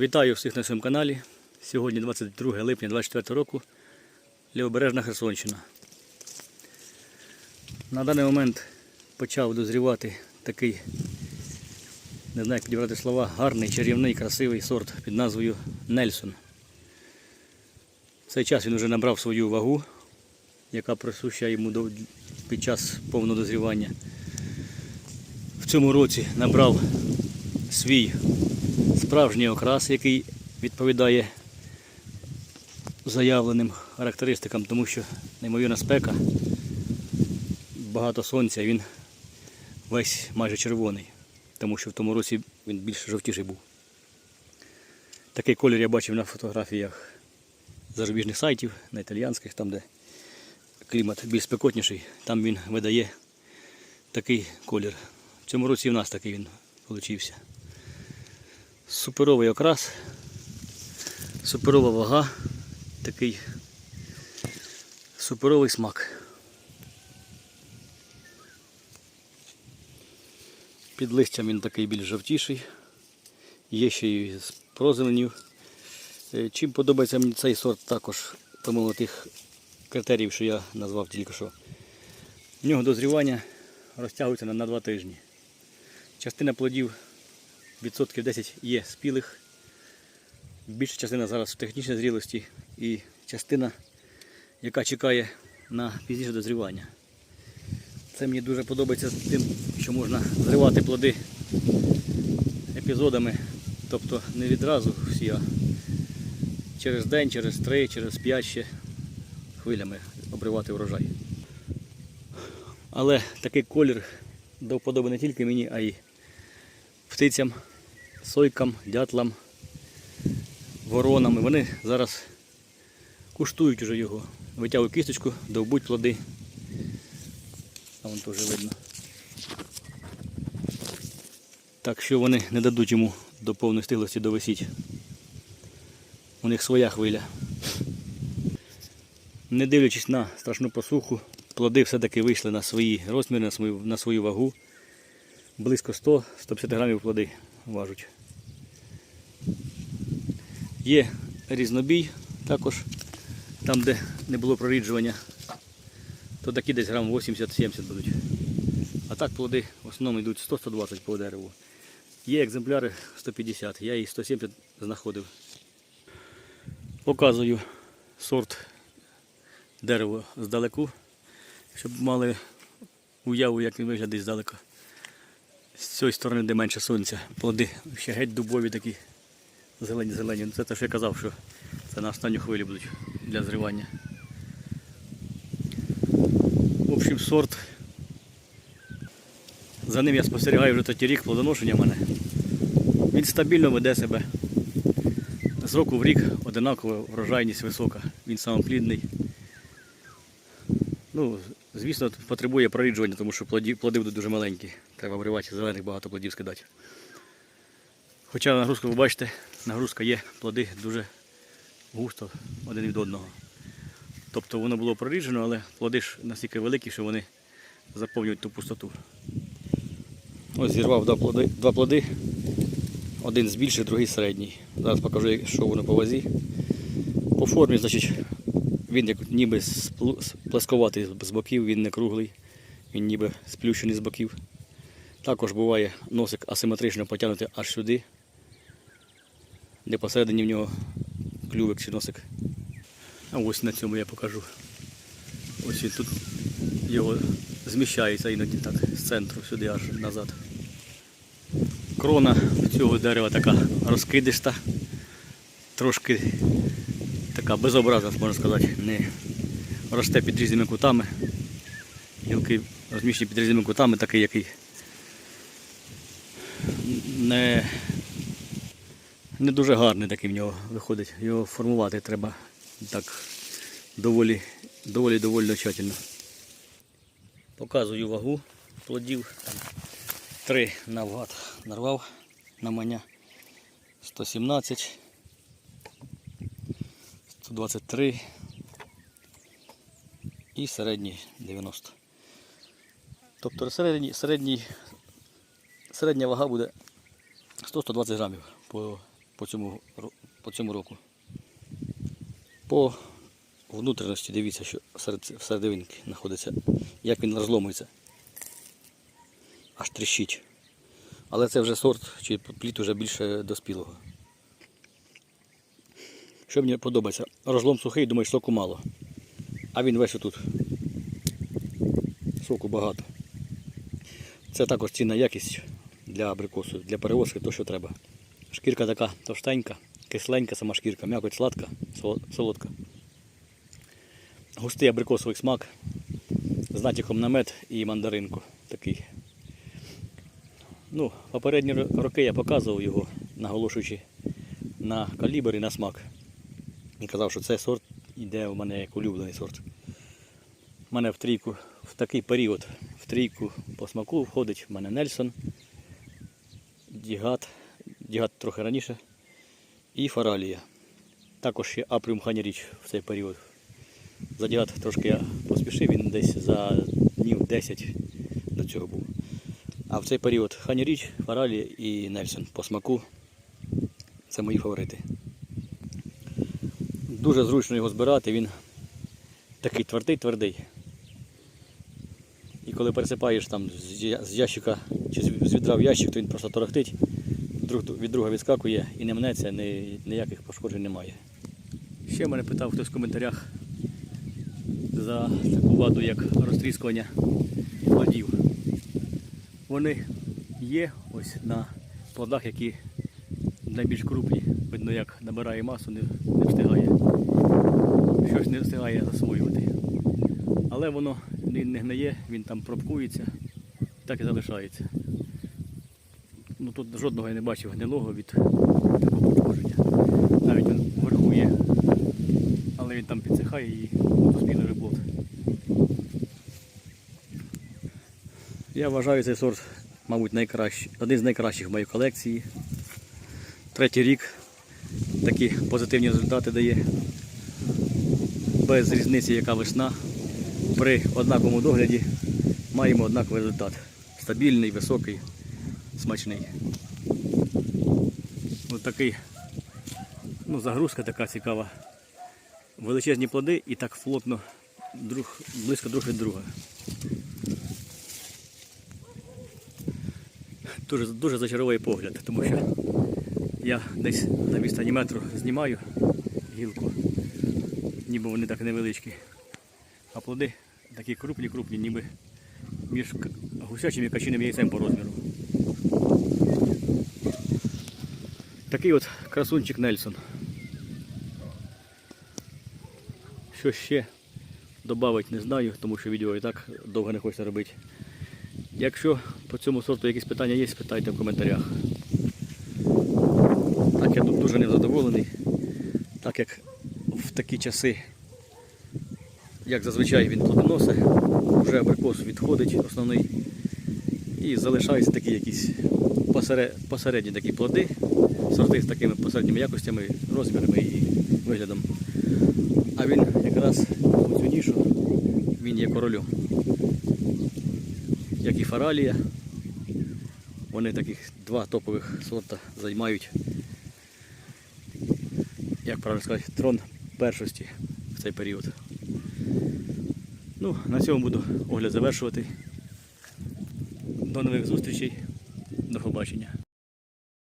Вітаю всіх на своєму каналі. Сьогодні 22 липня 24 року. Лівобережна Херсонщина. На даний момент почав дозрівати такий, не знаю, як підібрати слова, гарний, чарівний, красивий сорт під назвою Нельсон. В цей час він вже набрав свою вагу, яка присуща йому під час повного дозрівання. В цьому році набрав свій справжній окрас, який відповідає заявленим характеристикам, тому що неймовірна спека, багато сонця, він весь майже червоний, тому що в тому році він більш жовтіший був. Такий колір я бачив на фотографіях зарубіжних сайтів, на італіянських, там де клімат більш спекотніший, там він видає такий колір. В цьому році і в нас такий він получився. Суперовий окрас, суперова вага, такий суперовий смак. Під листям він такий більш жовтіший, є ще й з прозеленів. Е, Чим подобається мені цей сорт також, помимо тих критеріїв, що я назвав тільки що. В нього дозрівання розтягується на, на два тижні. Частина плодів відсотків 10 є спілих. Більша частина зараз в технічній зрілості і частина, яка чекає на пізніше дозрівання. Це мені дуже подобається тим, що можна зривати плоди епізодами, тобто не відразу всі, а через день, через три, через п'ять ще хвилями обривати врожай. Але такий колір до вподоби не тільки мені, а й птицям, сойкам, дятлам, воронам. Вони зараз куштують уже його. Витягують кісточку, довбуть плоди. А вон теж видно. Так що вони не дадуть йому до повної стиглості довисіть. У них своя хвиля. Не дивлячись на страшну посуху, плоди все-таки вийшли на свої розміри, на свою, на свою вагу. Близько 100-150 грамів плоди важуть. Є різнобій також, там де не було проріджування, то такі десь грам 80-70 будуть. А так плоди в основному йдуть 100-120 по дереву. Є екземпляри 150, я і 170 знаходив. Показую сорт дерева здалеку, щоб мали уяву, як він виглядає здалека. З цієї сторони, де менше сонця, плоди ще геть дубові такі зелені-зелені. Ну, Це те, що я казав, що це на останню хвилю будуть для зривання. В общем, сорт. За ним я спостерігаю вже третій рік плодоношення в мене. Він стабільно веде себе. З року в рік одинакова врожайність висока. Він самоплідний. Ну, звісно, потребує проріджування, тому що плоди, плоди будуть дуже маленькі. Треба обривати зелених багато плодів скидати. Хоча нагрузка, ви бачите, нагрузка є, плоди дуже густо один від одного. Тобто воно було проріджено, але плоди ж настільки великі, що вони заповнюють ту пустоту. Ось зірвав два плоди, два плоди. Один збільший, другий середній. Зараз покажу, що воно по вазі. По формі, значить, він як ніби сплу- з боків, він не круглий, він ніби сплющений з боків. Також буває носик асиметрично потягнути аж сюди, де посередині в нього клювик чи носик. А ось на цьому я покажу. Ось він тут його зміщається іноді так з центру сюди аж назад. Крона цього дерева така розкидиста, трошки така безобразна, можна сказати, не росте під різними кутами. Гілки розміщені під різними кутами, такий, який не, не дуже гарний такий в нього виходить. Його формувати треба так доволі, доволі, доволі тщательно. Показую вагу плодів. Три навгад нарвав на маня 117, 123 і середній 90. Тобто середній, середній, середня вага буде 100-120 грамів по, по цьому, по цьому року. По внутрішності дивіться, що серед, в знаходиться, як він розломується. Аж тріщить. Але це вже сорт чи плід вже більше доспілого. Що мені подобається? Розлом сухий, думаєш, соку мало. А він весь отут. Соку багато. Це також цінна якість для абрикосу, для перевозки, то що треба. Шкірка така товстенька, кисленька сама шкірка, м'якоть сладка, солодка. Густий абрикосовий смак з натяком на мед і мандаринку такий. Ну, попередні роки я показував його, наголошуючи на калібр і на смак. І казав, що цей сорт йде у мене як улюблений сорт. У мене в трійку, в такий період, в трійку по смаку входить в мене Нельсон, Дігат, Дігат трохи раніше, і Фаралія. Також є Апріум Ханіріч в цей період. За Дігат трошки я поспішив, він десь за днів 10 до цього був. А в цей період Ханіріч, Фаралія і Нельсон по смаку це мої фаворити. Дуже зручно його збирати, він такий твердий-твердий. І коли пересипаєш там з ящика чи з відра в ящик, то він просто торохтить, друг від друга відскакує і не мнеться, ні, ніяких пошкоджень немає. Ще мене питав хтось в коментарях за таку ваду, як розтріскування плодів. Вони є ось на плодах, які найбільш крупні. Видно, як набирає масу, не, не встигає. Щось не встигає засвоювати. Але воно не, гниє, він там пробкується, так і залишається. Ну тут жодного я не бачив гнилого від такого пошкодження. Навіть він вверху є, але він там підсихає і поспілий вже. Я вважаю цей сорт, мабуть, найкращий, один з найкращих в моїй колекції. Третій рік такі позитивні результати дає. Без різниці, яка весна. При однаковому догляді маємо однаковий результат. Стабільний, високий, смачний. Ось такий, ну, загрузка така цікава. Величезні плоди і так плотно друг, близько друг від друга. Дуже, дуже зачаровує погляд, тому що я десь на відстані метру знімаю гілку, ніби вони так невеличкі. А плоди такі крупні-крупні, ніби між гусячим і качиним яйцем по розміру. Такий от красунчик Нельсон. Що ще додати не знаю, тому що відео і так довго не хочеться робити. Якщо по цьому сорту якісь питання є, питайте в коментарях. Так я тут дуже незадоволений, так як в такі часи, як зазвичай він плодоносить, вже абрикос відходить основний і залишаються такі якісь посередні такі плоди, сорти з такими посередніми якостями, розмірами і виглядом. А він якраз у цю нішу, він є королем. Як і фаралія. Вони таких два топових сорта займають, як правильно сказати, трон першості в цей період. Ну, на цьому буду огляд завершувати. До нових зустрічей. До побачення.